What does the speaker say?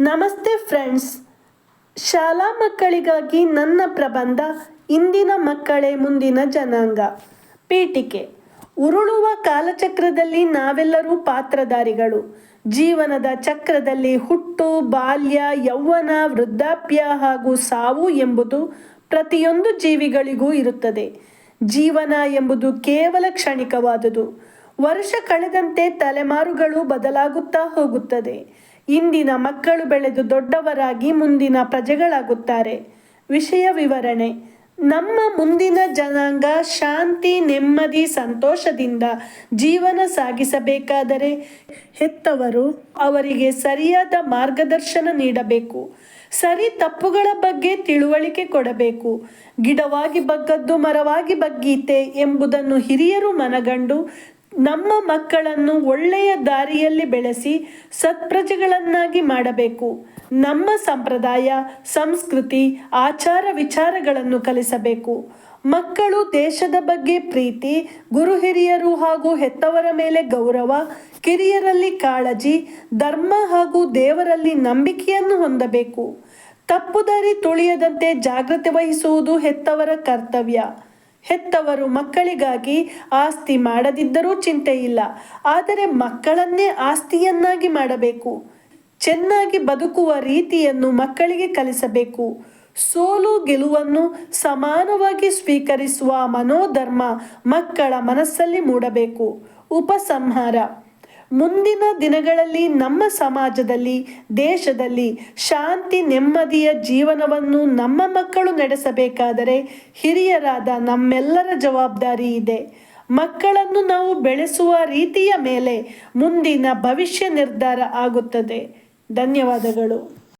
ನಮಸ್ತೆ ಫ್ರೆಂಡ್ಸ್. ಶಾಲಾ ಮಕ್ಕಳಿಗಾಗಿ ನನ್ನ ಪ್ರಬಂಧ ಇಂದಿನ ಮಕ್ಕಳೇ ಮುಂದಿನ ಜನಾಂಗ. ಪೀಠಿಕೆ. ಉರುಳುವ ಕಾಲಚಕ್ರದಲ್ಲಿ ನಾವೆಲ್ಲರೂ ಪಾತ್ರಧಾರಿಗಳು. ಜೀವನದ ಚಕ್ರದಲ್ಲಿ ಹುಟ್ಟು, ಬಾಲ್ಯ, ಯೌವನ, ವೃದ್ಧಾಪ್ಯ ಹಾಗೂ ಸಾವು ಎಂಬುದು ಪ್ರತಿಯೊಂದು ಜೀವಿಗಳಿಗೂ ಇರುತ್ತದೆ. ಜೀವನ ಎಂಬುದು ಕೇವಲ ಕ್ಷಣಿಕವಾದುದು. ವರ್ಷ ಕಳೆದಂತೆ ತಲೆಮಾರುಗಳು ಬದಲಾಗುತ್ತಾ ಹೋಗುತ್ತದೆ. ಇಂದಿನ ಮಕ್ಕಳು ಬೆಳೆದು ದೊಡ್ಡವರಾಗಿ ಮುಂದಿನ ಪ್ರಜೆಗಳಾಗುತ್ತಾರೆ. ವಿಷಯ ವಿವರಣೆ. ನಮ್ಮ ಮುಂದಿನ ಜನಾಂಗ ಶಾಂತಿ, ನೆಮ್ಮದಿ, ಸಂತೋಷದಿಂದ ಜೀವನ ಸಾಗಿಸಬೇಕಾದರೆ ಹೆತ್ತವರು ಅವರಿಗೆ ಸರಿಯಾದ ಮಾರ್ಗದರ್ಶನ ನೀಡಬೇಕು. ಸರಿ ತಪ್ಪುಗಳ ಬಗ್ಗೆ ತಿಳುವಳಿಕೆ ಕೊಡಬೇಕು. ಗಿಡವಾಗಿ ಬಗ್ಗದ್ದು ಮರವಾಗಿ ಬಗ್ಗೀತೆ ಎಂಬುದನ್ನು ಹಿರಿಯರು ಮನಗಂಡು ನಮ್ಮ ಮಕ್ಕಳನ್ನು ಒಳ್ಳೆಯ ದಾರಿಯಲ್ಲಿ ಬೆಳೆಸಿ ಸತ್ಪ್ರಜೆಗಳನ್ನಾಗಿ ಮಾಡಬೇಕು. ನಮ್ಮ ಸಂಪ್ರದಾಯ, ಸಂಸ್ಕೃತಿ, ಆಚಾರ ವಿಚಾರಗಳನ್ನು ಕಲಿಸಬೇಕು. ಮಕ್ಕಳು ದೇಶದ ಬಗ್ಗೆ ಪ್ರೀತಿ, ಗುರು ಹಿರಿಯರು ಹಾಗೂ ಹೆತ್ತವರ ಮೇಲೆ ಗೌರವ, ಕಿರಿಯರಲ್ಲಿ ಕಾಳಜಿ, ಧರ್ಮ ಹಾಗೂ ದೇವರಲ್ಲಿ ನಂಬಿಕೆಯನ್ನು ಹೊಂದಬೇಕು. ತಪ್ಪು ದಾರಿ ತುಳಿಯದಂತೆ ಜಾಗ್ರತೆ ವಹಿಸುವುದು ಹೆತ್ತವರ ಕರ್ತವ್ಯ. ಹೆತ್ತವರು ಮಕ್ಕಳಿಗಾಗಿ ಆಸ್ತಿ ಮಾಡದಿದ್ದರೂ ಚಿಂತೆ ಇಲ್ಲ ಆದರೆ ಮಕ್ಕಳನ್ನೇ ಆಸ್ತಿಯನ್ನಾಗಿ ಮಾಡಬೇಕು. ಚೆನ್ನಾಗಿ ಬದುಕುವ ರೀತಿಯನ್ನು ಮಕ್ಕಳಿಗೆ ಕಲಿಸಬೇಕು. ಸೋಲು ಗೆಲುವನ್ನು ಸಮಾನವಾಗಿ ಸ್ವೀಕರಿಸುವ ಮನೋಧರ್ಮ ಮಕ್ಕಳ ಮನಸ್ಸಲ್ಲಿ ಮೂಡಬೇಕು. ಉಪಸಂಹಾರ. ಮುಂದಿನ ದಿನಗಳಲ್ಲಿ ನಮ್ಮ ಸಮಾಜದಲ್ಲಿ, ದೇಶದಲ್ಲಿ ಶಾಂತಿ, ನೆಮ್ಮದಿಯ ಜೀವನವನ್ನು ನಮ್ಮ ಮಕ್ಕಳು ನಡೆಸಬೇಕಾದರೆ ಹಿರಿಯರಾದ ನಮ್ಮೆಲ್ಲರ ಜವಾಬ್ದಾರಿ ಇದೆ. ಮಕ್ಕಳನ್ನು ನಾವು ಬೆಳೆಸುವ ರೀತಿಯ ಮೇಲೆ ಮುಂದಿನ ಭವಿಷ್ಯ ನಿರ್ಧಾರ ಆಗುತ್ತದೆ. ಧನ್ಯವಾದಗಳು.